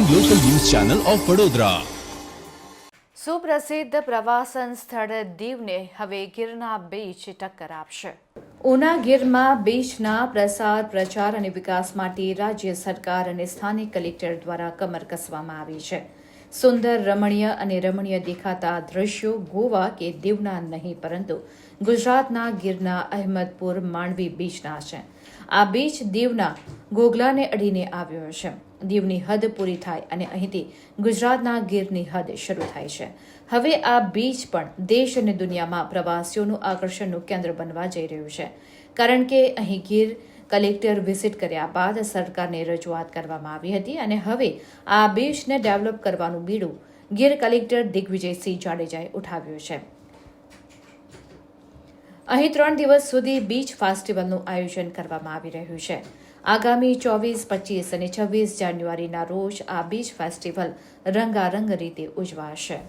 Channel of Vadodara સુપ્રસિદ્ધ પ્રવાસન સ્થળ દીવને હવે ગીરના બીચ ટક્કર આપશે. ઉના ગીરમાં બીચના પ્રસાર પ્રચાર અને વિકાસ માટે રાજ્ય સરકાર અને સ્થાનિક કલેક્ટર દ્વારા કમર કસવામાં આવી છે. સુંદર, રમણીય અને રમણીય દેખાતા દ્રશ્યો ગોવા કે દીવના નહીં, પરંતુ ગુજરાતના ગીરના અહેમદપુર માંડવી બીચના છે. આ બીચ દીવના ગોગલાને અડીને આવ્યો છે. દીવની હદ પૂરી થાય અને અહીંથી ગુજરાતના ગીરની હદ શરૂ થાય છે. હવે આ બીચ પણ દેશ અને દુનિયામાં પ્રવાસીઓનું આકર્ષણનું કેન્દ્ર બનવા જઈ રહ્યું છે. કારણ કે અહીં ગીર કલેક્ટર વિઝિટ કર્યા બાદ સરકારને રજૂઆત કરવામાં આવી હતી અને હવે આ બીચને ડેવલપ કરવાનું બીડું ગીર કલેક્ટર દિગ્વિજયસિંહ જાડેજાએ ઉઠાવ્યું છે. અહીં ત્રણ દિવસ સુધી બીચ ફેસ્ટિવલનું આયોજન કરવામાં આવી રહ્યું છે. આગામી ચોવીસ, પચીસ અને છવ્વીસ જાન્યુઆરીના રોજ આ બીચ ફેસ્ટિવલ રંગારંગ રીતે ઉજવાશે.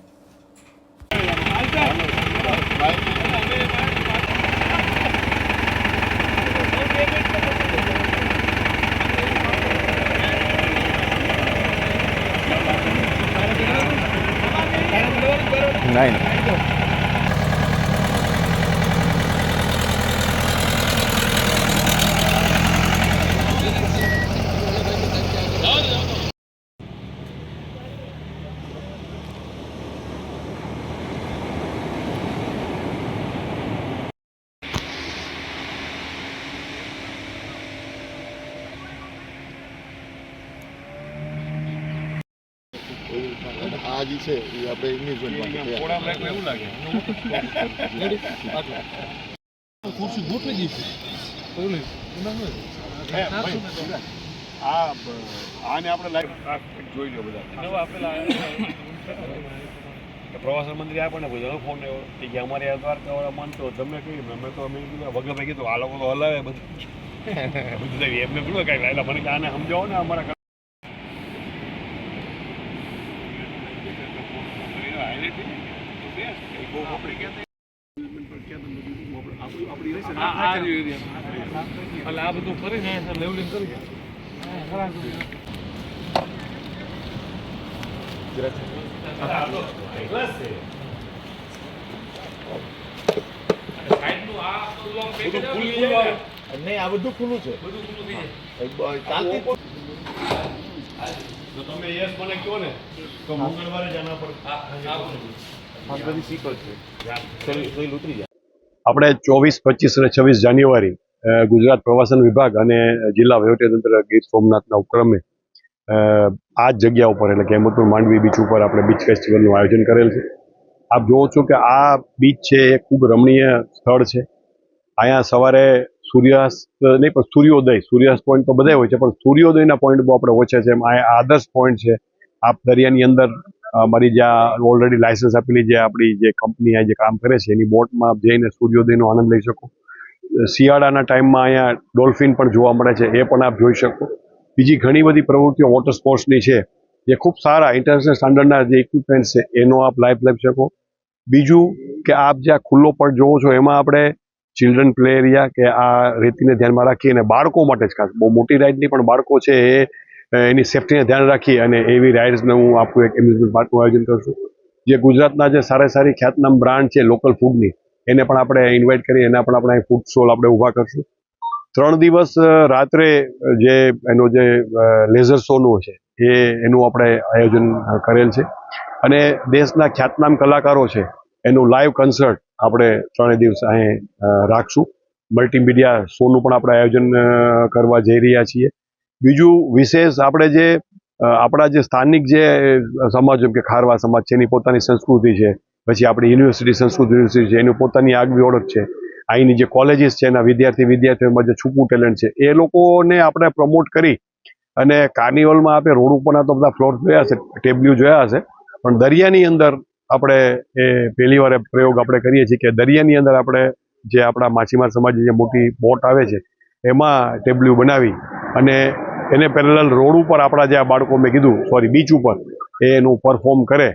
નહીં આ જે છે એ આપણે ઇંગ્લિશ લાગે. ખુરશી ગોઠવી દીધી. આ આને આપણે લાઈવ જોઈ લો બધા. નવા આપેલા પ્રવાસન મંત્રી આપણને પૂછ્યો ફોન આવ્યો? કે અમારે આ દ્વારકા માનતો તમે કહ્યું. અમે તો અમે કીધું વગર મેં કીધું આ લોકો તો હલાવે બધું. બધું એમને કીધું કાંઈ એટલે મને આને સમજાવો ને અમારા આ આ એટલે આ બધું કરીને લેવલિંગ કરી નહીં આ બધું ખુલ્લું છે. તો તમે યસ મને કહો ને તો મંગળવારે જ આના પર આપણે ચોવીસ પચીસ અને છવ્વીસ જાન્યુઆરી ગુજરાત પ્રવાસન વિભાગ અને જિલ્લા વહીવટીતંત્ર ગીર સોમનાથના ઉપક્રમે અ, આ જ જગ્યા ઉપર એટલે કે હેમતપુર માંડવી બીચ ઉપર આપણે બીચ ફેસ્ટિવલનું આયોજન કરેલ છે. આપ જુઓ છો કે આ બીચ છે એ ખૂબ રમણીય સ્થળ છે. અહીંયા સવારે સૂર્યાસ્ત નહીં પણ સૂર્યોદય સૂર્યાસ્ત પોઈન્ટ તો બધા હોય છે પણ સૂર્યોદયના પોઈન્ટ બહુ આપણે ઓછા છે. એમ આ આદર્શ પોઈન્ટ છે. આપ દરિયાની અંદર અમારી જ્યાં ઓલરેડી લાયસન્સ આપેલી જે આપણી જે કંપની આ જે કામ કરે છે, એની બોટમાં જઈને સૂર્યોદયનો આનંદ લઈ શકો. શિયાળાના ટાઈમમાં અહીંયા ડોલ્ફિન પણ જોવા મળે છે, એ પણ આપ જોઈ શકો. બીજી ઘણી બધી પ્રવૃત્તિઓ વોટર સ્પોર્ટ્સની છે, જે ખૂબ સારા ઇન્ટરનેશનલ સ્ટાન્ડર્ડના જે ઇક્વિપમેન્ટ છે, એનો આપ લાઈફ લઈ શકો. બીજું કે આપ જે આ ખુલ્લો પણ જોવો છો, એમાં આપણે ચિલ્ડ્રન પ્લે એરિયા કે આ રેતીને ધ્યાનમાં રાખી અને બાળકો માટે જ ખાસ, બહુ મોટી રાઇડની પણ બાળકો છે એ એની સેફટીને ધ્યાન રાખી અને એવી રાઇડ્સને હું આપું એક એમ્યુઝમેન્ટ પાર્કનું આયોજન કરશું જે ગુજરાતના જે સારા સારી ખ્યાતનામ બ્રાન્ડ છે લોકલ ફૂડની એને પણ આપણે ઇન્વાઇટ કરી, એના પણ આપણે ફૂડ સ્ટોલ આપણે ઊભા કરશું. ત્રણ દિવસ રાત્રે જે એનો જે લેઝર શોનું છે, એ, એનું આપણે આયોજન કરેલ છે. અને દેશના ખ્યાતનામ કલાકારો છે, એનું લાઈવ કન્સર્ટ આપણે ત્રણેય દિવસ અહીં રાખશું. મલ્ટીમીડિયા શોનું પણ આપણે આયોજન કરવા જઈ રહ્યા છીએ. બીજું વિશેષ આપણે જે આપણા જે સ્થાનિક જે સમાજ જેમ કે ખારવા સમાજ છે, એની પોતાની સંસ્કૃતિ છે. પછી આપણી યુનિવર્સિટી સંસ્કૃત યુનિવર્સિટી છે, એની પોતાની આગવી ઓળખ છે. અહીંની જે કોલેજીસ છે, એના વિદ્યાર્થી વિદ્યાર્થીઓમાં જે છૂપું ટેલેન્ટ છે, એ લોકોને આપણે પ્રમોટ કરી અને કાર્નિવલમાં આપણે રોડ ઉપરના તો બધા ફ્લોર જોયા હશે, ટેબલ્યુ જોયા હશે. પણ દરિયાની અંદર આપણે એ પહેલી વાર પ્રયોગ આપણે કરીએ છીએ કે દરિયાની અંદર આપણે જે આપણા માછીમાર સમાજની જે મોટી બોટ આવે છે, એમાં ટેબલ્યુ બનાવી અને એને પેરેલલ રોડ ઉપર આપણા જે આ બાળકો મેં કીધું સોરી બીચ ઉપર, એનું પરફોર્મ કરે,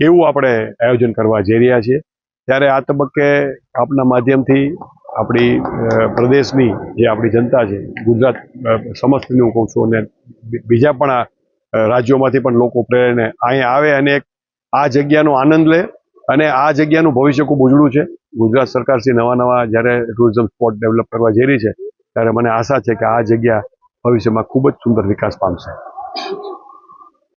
એવું આપણે આયોજન કરવા જઈ રહ્યા છીએ. ત્યારે આ તબક્કે આપના માધ્યમથી આપણી પ્રદેશની જે આપણી જનતા છે, ગુજરાત સમસ્તની હું કહું છું અને બીજા પણ રાજ્યોમાંથી પણ લોકો પ્રેરણે અહીંયા આવે અને એક આ જગ્યાનો આનંદ લે અને આ જગ્યાનું ભવિષ્ય ખૂબ ઉજળું છે. ગુજરાત સરકારશ્રી નવા નવા જ્યારે ટુરિઝમ સ્પોટ ડેવલપ કરવા જઈ રહી છે, ત્યારે મને આશા છે કે આ જગ્યા ભવિષ્યમાં ખૂબ જ સુંદર વિકાસ પામશે.